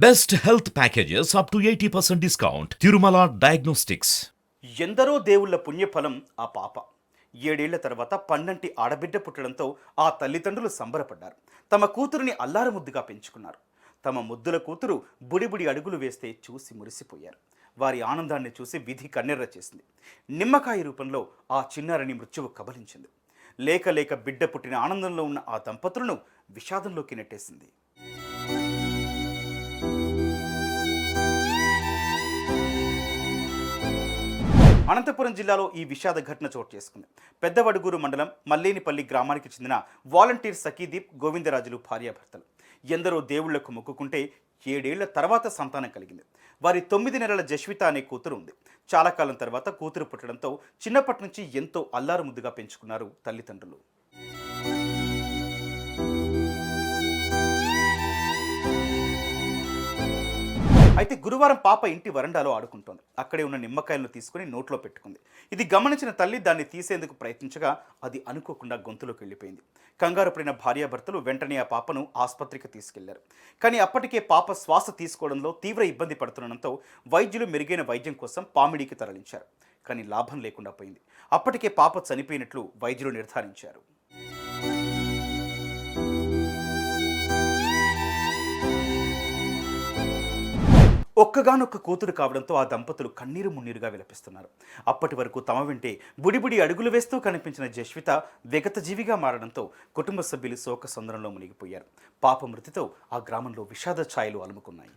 Best health packages up to eighty percent discount Tirumala diagnostics ఎందరో దేవుళ్ళ పుణ్యఫలం ఆ పాప. ఏడేళ్ళ తర్వాత పన్నంటి ఆడబిడ్డ పుట్టడంతో ఆ తల్లిదండ్రులు సంబరపడ్డారు. తమ కూతురుని అల్లారముద్దుగా పెంచుకున్నారు. తమ ముద్దుల కూతురు బుడిబుడి అడుగులు వేస్తే చూసి మురిసిపోయారు. వారి ఆనందాన్ని చూసి విధి కన్నెర్ర చేసింది. నిమ్మకాయ రూపంలో ఆ చిన్నారిని మృత్యువు కబలించింది. లేక లేక బిడ్డ పుట్టిన ఆనందంలో ఉన్న ఆ దంపతులను విషాదంలోకి నెట్టేసింది. అనంతపురం జిల్లాలో ఈ విషాద ఘటన చోటు చేసుకుంది. పెద్దవడుగూరు మండలం మల్లేనిపల్లి గ్రామానికి చెందిన వాలంటీర్ సఖీదీప్ గోవిందరాజులు భార్యాభర్తలు. ఎందరో దేవుళ్ళకు మొక్కుకుంటే ఏడేళ్ళ తర్వాత సంతానం కలిగింది. వారి తొమ్మిది నెలల జస్విత అనే కూతురు ఉంది. చాలా కాలం తర్వాత కూతురు పుట్టడంతో చిన్నప్పటి నుంచి ఎంతో అల్లారు ముద్దుగా పెంచుకున్నారు తల్లిదండ్రులు. అయితే గురువారం పాప ఇంటి వరండాలో ఆడుకుంటోంది. అక్కడే ఉన్న నిమ్మకాయలను తీసుకుని నోట్లో పెట్టుకుంది. ఇది గమనించిన తల్లి దాన్ని తీసేందుకు ప్రయత్నించగా అది అనుకోకుండా గొంతులోకి వెళ్ళిపోయింది. కంగారు పడిన భార్యాభర్తలు వెంటనే ఆ పాపను ఆసుపత్రికి తీసుకెళ్ళారు. కానీ అప్పటికే పాప శ్వాస తీసుకోవడంలో తీవ్ర ఇబ్బంది పడుతుండడంతో వైద్యులు మెరుగైన వైద్యం కోసం పామిడికి తరలించారు. కానీ లాభం లేకుండా పోయింది. అప్పటికే పాప చనిపోయినట్లు వైద్యులు నిర్ధారించారు. ఒక్కగానొక్క కూతురు కావడంతో ఆ దంపతులు కన్నీరు మున్నీరుగా విలపిస్తున్నారు. అప్పటి వరకు తమ వెంటే బుడిబుడి అడుగులు వేస్తూ కనిపించిన జస్విత విగత జీవిగా మారడంతో కుటుంబ సభ్యులు శోక సందరంలో మునిగిపోయారు. పాప మృతితో ఆ గ్రామంలో విషాద ఛాయలు అలుముకున్నాయి.